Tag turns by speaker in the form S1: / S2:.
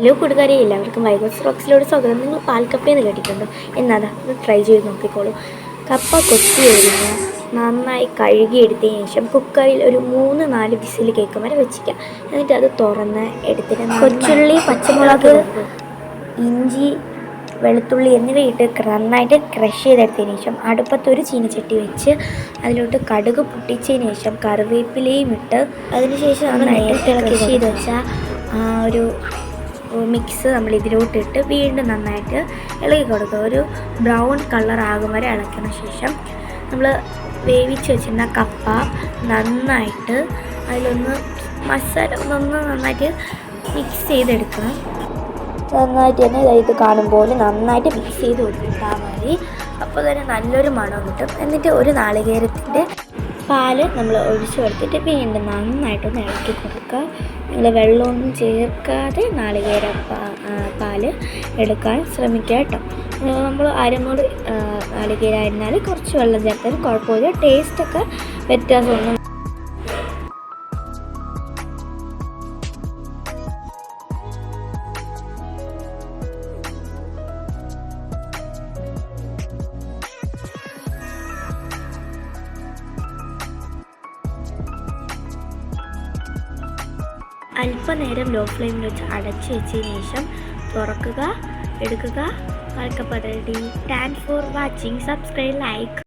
S1: Hello കൂട്ടുകാരെ എല്ലാവർക്കും വൈഗോസ് റോക്സിലോട് സ്വാഗതം. നിങ്ങൾ പാൽക്കപ്പയെന്ന് കേട്ടിട്ടുണ്ടോ? എന്നാതാ ഒന്ന് ട്രൈ ചെയ്ത് നോക്കിക്കോളൂ. കപ്പ കൊത്തി എറിഞ്ഞ് നന്നായി കഴുകിയെടുത്തതിന് ശേഷം കുക്കറിൽ ഒരു മൂന്ന് നാല് വിസിൽ കേക്ക് വരെ വെച്ചിരിക്കാം എന്നിട്ട് അത് തുറന്ന് എടുത്തിട്ട് കൊച്ചുള്ളി പച്ചമുളക് ഇഞ്ചി വെളുത്തുള്ളി എന്നിവയിട്ട് നന്നായിട്ട് ക്രഷ് ചെയ്തെടുത്തതിന് ശേഷം അടുപ്പത്തൊരു ചീനച്ചട്ടി വെച്ച് അതിലോട്ട് കടുക് പൊട്ടിച്ചതിന് ശേഷം കറിവേപ്പിലയും ഇട്ട് അതിനുശേഷം നന്നായിട്ട് ക്രഷ് ചെയ്ത് വെച്ച ആ ഒരു മിക്സ് നമ്മൾ ഇതിലോട്ടിട്ട് വീണ്ടും നന്നായിട്ട് ഇളകി കൊടുക്കുക. ഒരു ബ്രൗൺ കളർ ആകും വരെ ഇളക്കുന്ന ശേഷം നമ്മൾ വേവിച്ച് വെച്ചിരുന്ന കപ്പ നന്നായിട്ട് അതിലൊന്ന് മസാല ഒന്ന് നന്നായിട്ട് മിക്സ് ചെയ്തെടുക്കണം. നന്നായിട്ട് തന്നെ ഇത് കാണുമ്പോൾ നന്നായിട്ട് മിക്സ് ചെയ്ത് കൊടുത്താൽ മതി. അപ്പോൾ തന്നെ നല്ലൊരു മണം കിട്ടും. എന്നിട്ട് ഒരു നാളികേരത്തിന്റെ പാൽ നമ്മൾ ഒഴിച്ചു കൊടുത്തിട്ട് വീണ്ടും നന്നായിട്ടൊന്ന് ഇളക്കി കൊടുക്കുക. നിങ്ങൾ വെള്ളമൊന്നും ചേർക്കാതെ നാളികേര പാൽ എടുക്കാൻ ശ്രമിക്കുക കേട്ടോ. നമ്മൾ അരമുറി നാളികേരായിരുന്നാൽ കുറച്ച് വെള്ളം ചേർത്താലും കുഴപ്പമില്ല. ടേസ്റ്റൊക്കെ വ്യത്യാസമൊന്നും അല്പനേരം ലോ ഫ്ലെയിമിൽ വെച്ച് അടച്ച് വെച്ചതിന് ശേഷം തുറക്കുക എടുക്കുക. കാൽക്കപ്പ ready thanks for watching subscribe like